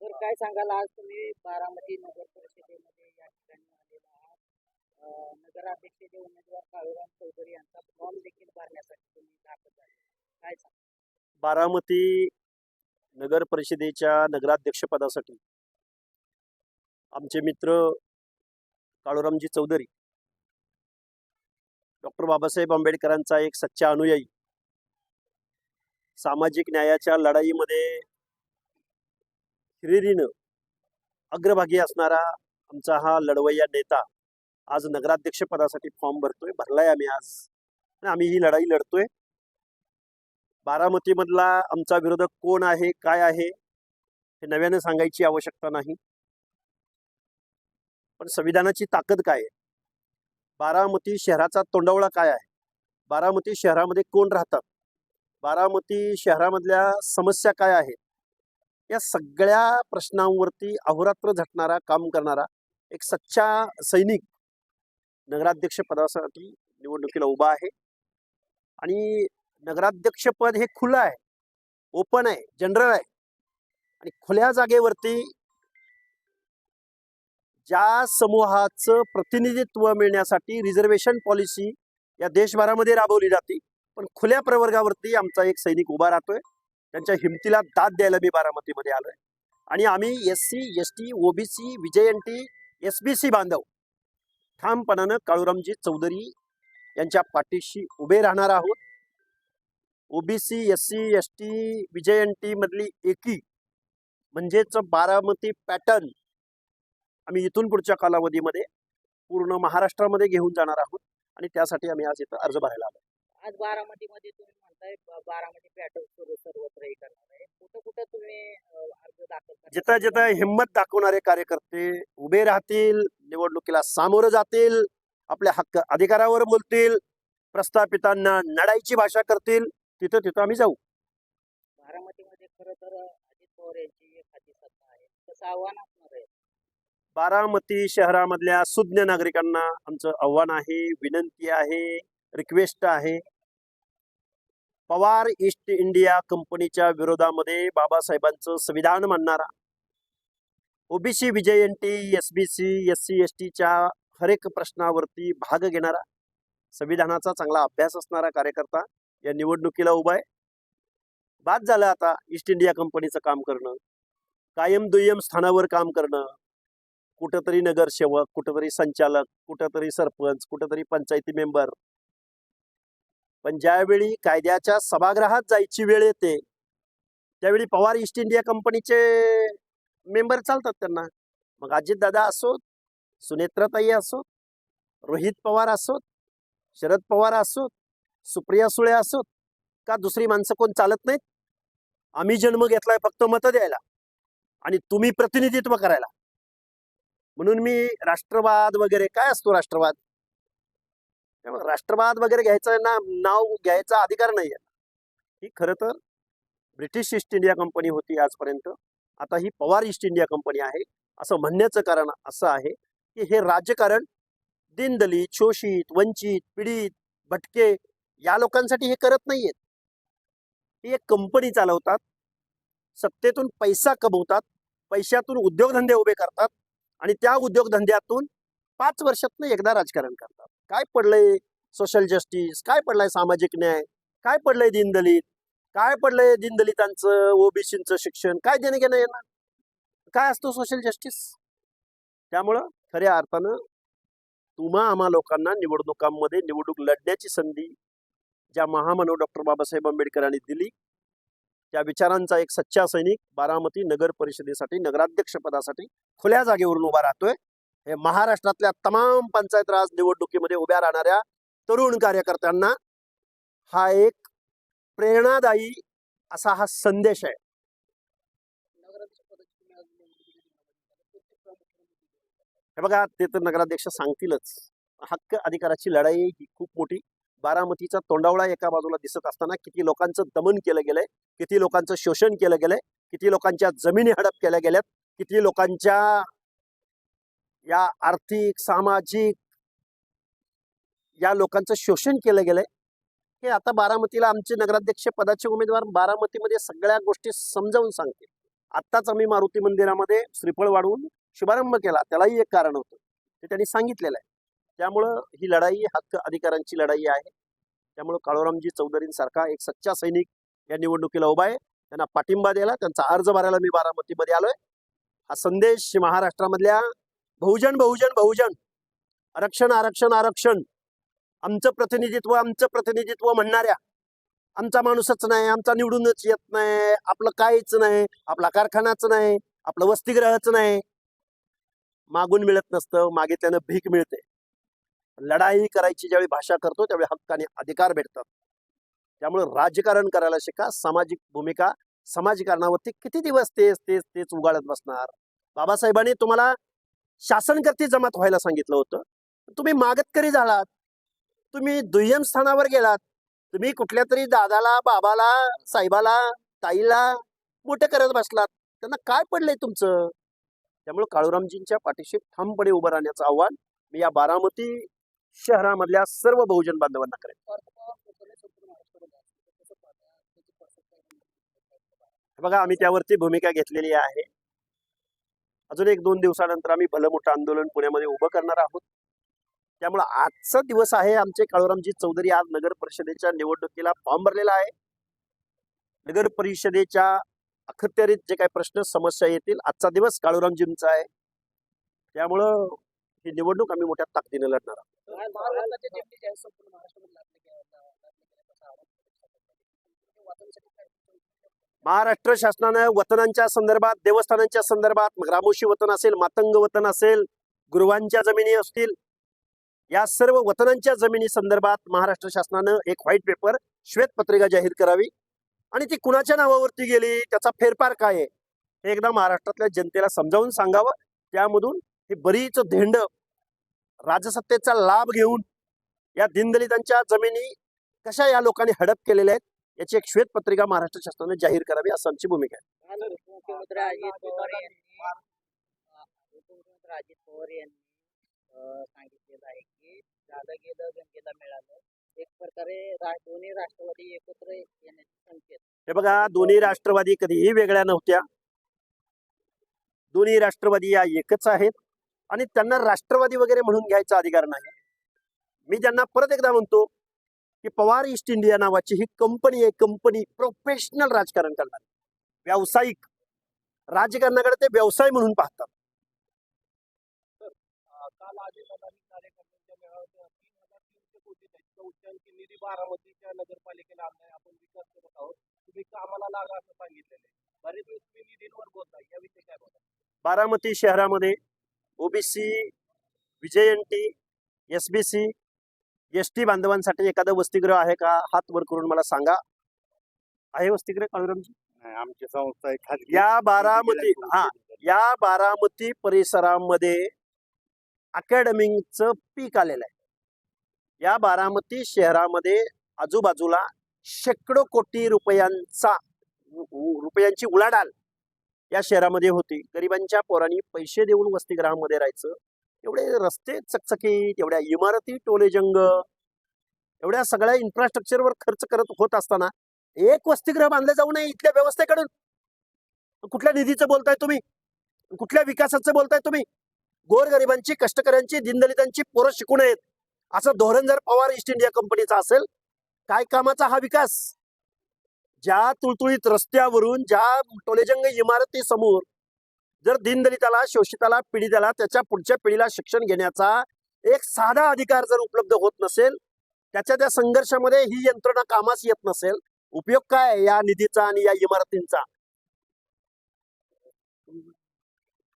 तर काय सांगाल? आज तुम्ही बारामती नगर परिषदेमध्ये या ठिकाणी आलेला आहात. नगराध्यक्षाचे उमेदवार काळूराम चौधरी यांचा फॉर्म देखील भरण्यासाठी तुम्ही दाखल आहे काय सांगा बारामती नगर परिषदेच्या नगराध्यक्षपदासाठी आमचे मित्र काळूरामजी चौधरी डॉक्टर बाबासाहेब आंबेडकरांचा एक सच्चा अनुयायी सामाजिक न्यायाच्या लढाईमध्ये हिरिरीनं अग्रभागी असणारा आमचा हा लढवय्या नेता आज नगराध्यक्ष पदासाठी फॉर्म भरतोय भरलाय आम्ही आज. आम्ही ही लढाई लढतोय. बारामतीमधला आमचा विरोधक कोण आहे काय आहे हे नव्यानं सांगायची आवश्यकता नाही. पण संविधानाची ताकद काय आहे? बारामती शहराचा तोंडवळा काय आहे? बारामती शहरामध्ये कोण राहतात? बारामती शहरामधल्या समस्या काय आहेत? या सगळ्या प्रश्नांवरती अहोरात्र झटणारा काम करणारा एक सच्चा सैनिक नगराध्यक्ष पदासाठी निवडणुकीला उभा आहे. आणि नगराध्यक्ष पद हे खुलं आहे ओपन आहे जनरल आहे. आणि खुल्या जागेवरती ज्या समूहाचं प्रतिनिधित्व मिळण्यासाठी रिझर्वेशन पॉलिसी या देशभरामध्ये राबवली जाते पण खुल्या प्रवर्गावरती आमचा एक सैनिक उभा राहतोय. त्यांच्या हिमतीला दाद द्यायला मी बारामतीमध्ये आलोय. आणि आम्ही S C S T OBC VJNT S B C बांधव ठामपणानं काळूरामजी चौधरी यांच्या पाठीशी उभे राहणार आहोत. OBC S C S T VJNT मधली एकी म्हणजेच बारामती पॅटर्न आम्ही इथून पुढच्या कालावधीमध्ये पूर्ण महाराष्ट्रामध्ये घेऊन जाणार आहोत. आणि त्यासाठी आम्ही आज इथं अर्ज भरायला आलो आज बारामतीमध्ये तुम्ही म्हणताय बारामती पॅटर्न सुरू सर्वत्र हे करणार आहे. कुठं कुठं तुम्ही अर्ज दाखल? जिथं जिथं हिंमत दाखवणारे कार्यकर्ते उभे राहतील निवडणुकीला सामोरं जातील आपल्या हक्क अधिकारावर बोलतील प्रस्थापितांना लढाईची भाषा करतील तिथं तिथं आम्ही जाऊ. बारामतीमध्ये खरं तर अजित पवार यांची एखादी सत्ता आहे. तसं आव्हान असणार आहे. बारामती शहरामधल्या सुज्ञ नागरिकांना आमचं आव्हान आहे विनंती आहे रिक्वेस्ट आहे. पवार ईस्ट इंडिया कंपनीच्या विरोधामध्ये बाबासाहेबांचं संविधान मानणारा OBC VJNT S B C S C S टीच्या हरेक प्रश्नावरती भाग घेणारा संविधानाचा चांगला अभ्यास असणारा कार्यकर्ता या निवडणुकीला उभा आहे. बाद झालं आता ईस्ट इंडिया कंपनीचं काम करणं. कायम दुय्यम स्थानावर काम करणं. कुठंतरी नगरसेवक कुठंतरी संचालक कुठंतरी सरपंच कुठंतरी पंचायती मेंबर पण ज्यावेळी कायद्याच्या सभागृहात जायची वेळ येते त्यावेळी पवार ईस्ट इंडिया कंपनीचे मेंबर चालतात त्यांना. मग अजितदादा असोत सुनेत्राताई असोत रोहित पवार असोत शरद पवार असोत सुप्रिया सुळे असोत का दुसरी माणसं कोण चालत नाहीत? आम्ही जन्म घेतलाय फक्त मतं द्यायला आणि तुम्ही प्रतिनिधित्व करायला. म्हणून मी राष्ट्रवाद वगैरे काय असतो राष्ट्रवाद? त्यामुळे राष्ट्रवाद वगैरे घ्यायचं ना नाव घ्यायचा अधिकार नाही ही खरं तर ब्रिटिश ईस्ट इंडिया कंपनी होती आजपर्यंत. आता ही पवार ईस्ट इंडिया कंपनी आहे. असं म्हणण्याचं कारण असं आहे की हे राजकारण दिनदलित शोषित वंचित पीडित भटके या लोकांसाठी हे करत नाहीयेत. ही एक कंपनी चालवतात सत्तेतून पैसा कमवतात पैशातून उद्योगधंदे उभे करतात आणि त्या उद्योगधंद्यातून पाच वर्षातनं एकदा राजकारण करतात. काय पडलंय सोशल जस्टिस काय पडलंय सामाजिक न्याय? काय पडलंय दीनदलित काय पडलंय दीनदलितांचं ओबीसीचं शिक्षण? काय देणं घेणं येणार? काय असतो सोशल जस्टिस त्यामुळं खऱ्या अर्थानं तुम्हा आम्हा लोकांना निवडणुकांमध्ये निवडणूक लढण्याची संधी ज्या महामानव डॉक्टर बाबासाहेब आंबेडकरांनी दिली त्या विचारांचा एक सच्चा सैनिक बारामती नगर परिषदेसाठी नगराध्यक्ष पदासाठी खुल्या जागेवरून उभा राहतोय. हे महाराष्ट्रातल्या तमाम पंचायत राज निवडणुकीमध्ये उभ्या राहणाऱ्या तरुण कार्यकर्त्यांना हा एक प्रेरणादायी असा हा संदेश आहे. हे बघा ते तर नगराध्यक्ष सांगतीलच हक्क अधिकाराची लढाई ही खूप मोठी बारामतीचा तोंडावळा एका बाजूला दिसत असताना किती लोकांचं दमन केलं गेलंय किती लोकांचं शोषण केलं गेलंय किती लोकांच्या जमिनी हडप केल्या गेल्यात किती लोकांच्या या आर्थिक सामाजिक या लोकांचं शोषण केलं गेलंय. हे आता बारामतीला आमचे नगराध्यक्ष पदाचे उमेदवार बारामतीमध्ये सगळ्या गोष्टी समजावून सांगतील. आत्ताच आम्ही मारुती मंदिरामध्ये श्रीफळ वाढवून शुभारंभ केला. त्यालाही एक कारण होतं. ते त्यांनी सांगितलेलं आहे. त्यामुळं ही लढाई हक्क अधिकारांची लढाई आहे. त्यामुळं काळोरामजी चौधरींसारखा एक सच्चा सैनिक या निवडणुकीला उभा आहे. त्यांना पाठिंबा द्यायला त्यांचा अर्ज भरायला मी बारामतीमध्ये आलोय. हा संदेश महाराष्ट्रामधल्या बहुजन बहुजन बहुजन. आरक्षण आरक्षण आरक्षण. आमचं प्रतिनिधित्व आमचं प्रतिनिधित्व म्हणणाऱ्या. आमचा माणूसच नाही आमचा निवडूनच येत नाही आपलं काहीच नाही आपला कारखानाच नाही आपलं वसतिगृहच नाही. मागून मिळत नसतं मागितल्यानं भीक मिळते. लढाई करायची ज्यावेळी भाषा करतो त्यावेळी हक्क आणि अधिकार भेटतात. त्यामुळे राजकारण करायला शिका सामाजिक भूमिका समाजकारणावरती किती दिवस तेच तेच तेच उगाळत बसणार? बाबासाहेबांनी तुम्हाला शासनकर्ती जमात व्हायला सांगितलं होतं. तुम्ही मागतकरी झालात. तुम्ही दुय्यम स्थानावर गेलात. तुम्ही कुठल्या तरी दादाला बाबाला साहेबाला ताईला मोठं करत बसलात. त्यांना काय पडलंय तुमचं? त्यामुळे काळूरामजींच्या पाठीशी ठामपणे उभं राहण्याचं आव्हान मी या बारामती शहरामधल्या सर्व बहुजन बांधवांना करेन. बघा आम्ही त्यावरती भूमिका घेतलेली आहे. अजून एक दोन दिवसानंतर आम्ही भलं मोठं आंदोलन पुण्यामध्ये उभं करणार आहोत. त्यामुळे आजचा दिवस आहे आमचे काळूरामजी चौधरी आज नगर परिषदेच्या निवडणुकीला फॉर्म भरलेला आहे. नगर परिषदेच्या अखत्यारीत जे काही प्रश्न समस्या येतील आजचा दिवस काळूरामजींचा आहे. त्यामुळं ही निवडणूक आम्ही मोठ्या ताकदीने लढणार आहोत आज महाराष्ट्राच्या जेमती ज्या संपूर्ण महाराष्ट्रामध्ये लागले गेले- लागले गेल्याचं आवाहन करतात. वाचवण्यासाठी काय महाराष्ट्र शासनानं वतनांच्या संदर्भात देवस्थानांच्या संदर्भात ग्रामोशी वतन असेल मातंग वतन असेल गुरुवांच्या जमिनी असतील या सर्व वतनांच्या जमिनी संदर्भात महाराष्ट्र शासनानं एक व्हाईट पेपर श्वेतपत्रिका जाहीर करावी. आणि ती कुणाच्या नावावरती गेली त्याचा फेरफार काय आहे हे एकदा महाराष्ट्रातल्या जनतेला समजावून सांगावं. त्यामधून हे बरीच धेंड राजसत्तेचा लाभ घेऊन या दिनदलितांच्या जमिनी कशा या लोकांनी हडप केलेल्या आहेत याची एक श्वेतपत्रिका महाराष्ट्र शासनाने जाहीर करावी असं आमची भूमिका आहे. उपमुख्यमंत्री अजित पवार यांनी अ, उपमुख्यमंत्री अजित पवार यांनी अ, सांगितलेलं आहे की झालं गेलं गंगेला मिळालं. एक प्रकारे दोन्ही राष्ट्रवादी एकत्र येण्याचे संकेत. हे बघा दोन्ही राष्ट्रवादी कधीही वेगळ्या नव्हत्या. दोन्ही राष्ट्रवादी या एकच आहेत आणि त्यांना राष्ट्रवादी वगैरे म्हणून घ्यायचा अधिकार नाही. मी त्यांना परत एकदा म्हणतो की पवार ईस्ट इंडिया नावाची ही कंपनी आहे कंपनी प्रोफेशनल राजकारण करणार. व्यावसायिक. राजकारणाकडे ते व्यवसाय म्हणून पाहतात. निधी बारामतीच्या नगरपालिकेला आणलाय. आपण विकास करत आहोत. तुम्ही कामाला लागा असं सांगितलेलं आहे. बरेच वेळेस तुम्ही निधींवर बोलताय याविषयी काय बारामती शहरामध्ये OBC VJNT S B C S T बांधवांसाठी एखादं वसतिगृह आहे का? हात वर करून मला सांगा. आहे वसतिगृह काळूरामजी? आमची संस्था आहे खाजगी. या बारामती हा या बारामती परिसरामध्ये अकॅडमीचं पीक आलेलं आहे. या बारामती शहरामध्ये आजूबाजूला शेकडो कोटी रुपयांचा रुपयांची उलाढाल या शहरामध्ये होती. गरिबांच्या पोरांनी पैसे देऊन वसतिगृहामध्ये राहायचं. एवढे रस्ते चकचकीत एवढ्या इमारती टोलेजंग एवढ्या सगळ्या इन्फ्रास्ट्रक्चरवर खर्च करत होत असताना एक वसतिगृह बांधले जाऊ नये इथल्या व्यवस्थेकडून. कुठल्या निधीचं बोलताय तुम्ही? कुठल्या विकासाचं बोलताय तुम्ही? गोरगरिबांची कष्टकऱ्यांची दिनदलितांची पोरं शिकू नयेत. असं धोरण जर पवार ईस्ट इंडिया कंपनीचा असेल काय कामाचा हा विकास? ज्या तुळतुळीत रस्त्यावरून ज्या टोलेजंग इमारती समोर जर दिनदलिताला शोषिताला पीडिताला त्याच्या पुढच्या पिढीला शिक्षण घेण्याचा एक साधा अधिकार जर उपलब्ध होत नसेल त्याच्या त्या संघर्षामध्ये ही यंत्रणा कामास येत नसेल उपयोग काय या निधीचा आणि या इमारतींचा?